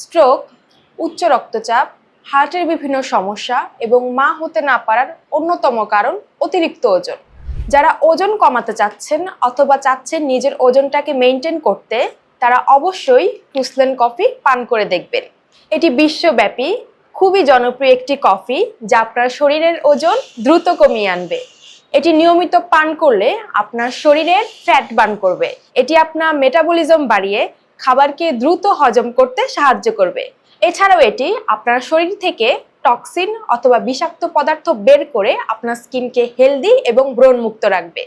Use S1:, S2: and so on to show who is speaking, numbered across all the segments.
S1: Stroke উচ্চ রক্তচাপ হার্টের বিভিন্ন সমস্যা এবং মা হতে না পারার অন্যতম কারণ অতিরিক্ত ওজন। যারা ওজন কমাতে চাচ্ছেন অথবা চাচ্ছেন নিজের ওজনটাকে মেনটেন করতে, তারা অবশ্যই ক্রুসলেন কফি পান করে দেখবেন। এটি বিশ্বব্যাপী, খুবই জনপ্রিয় একটি কফি যা আপনার শরীরের ওজন দ্রুত কমিয়ে আনবে। এটি নিয়মিত পান করলে আপনার শরীরের ফ্যাট বার্ন করবে। এটি আপনার মেটাবলিজম বাড়িয়ে খাবারকে দ্রুত হজম করতে সাহায্য করবে। এছাড়াও এটি আপনার শরীর থেকে টক্সিন অথবা বিষাক্ত পদার্থ বের করে আপনার স্কিনকে হেলদি এবং ব্রণমুক্ত রাখবে।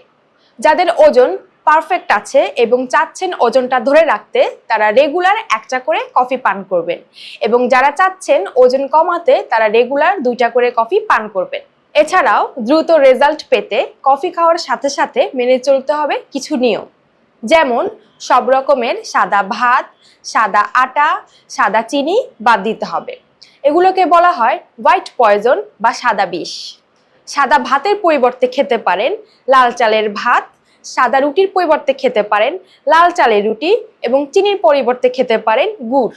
S1: যাদের ওজন পারফেক্ট আছে এবং চাচ্ছেন ওজনটা ধরে রাখতে, তারা রেগুলার একটা করে কফি পান করবেন এবং যারা চাচ্ছেন ওজন কমাতে, তারা রেগুলার দুইটা করে কফি পান করবেন। এছাড়াও দ্রুত রেজাল্ট পেতে কফি খাওয়ার সাথে সাথে মেনে চলতে হবে কিছু নিয়ম। যেমন সব রকমের সাদা ভাত, সাদা আটা, সাদা চিনি বাদ দিতে হবে। এগুলোকে বলা হয় হোয়াইট পয়জন বা সাদা বিষ। সাদা ভাতের পরিবর্তে খেতে পারেন লাল চালের ভাত, সাদা রুটির পরিবর্তে খেতে পারেন লাল চালের রুটি এবং চিনির পরিবর্তে খেতে পারেন গুড়।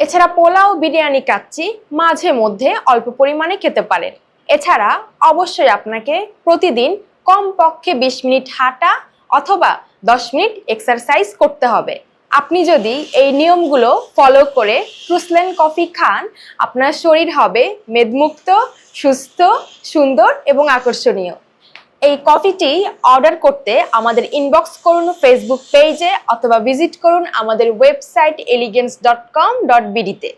S1: এছাড়া পোলাও, বিরিয়ানি, কাচ্চি মাঝে মধ্যে অল্প পরিমাণে খেতে পারেন। এছাড়া অবশ্যই আপনাকে প্রতিদিন কমপক্ষে বিশ মিনিট হাঁটা অথবা দশ মিনিট এক্সারসাইজ করতে হবে। আপনি যদি এই নিয়মগুলো ফলো করে ক্রুসলেন কফি খান, আপনার শরীর হবে মেদমুক্ত, সুস্থ, সুন্দর এবং আকর্ষণীয়। এই কফিটি অর্ডার করতে আমাদের ইনবক্স করুন ফেসবুক পেজে অথবা ভিজিট করুন আমাদের website elegance dot com dot বিডিতে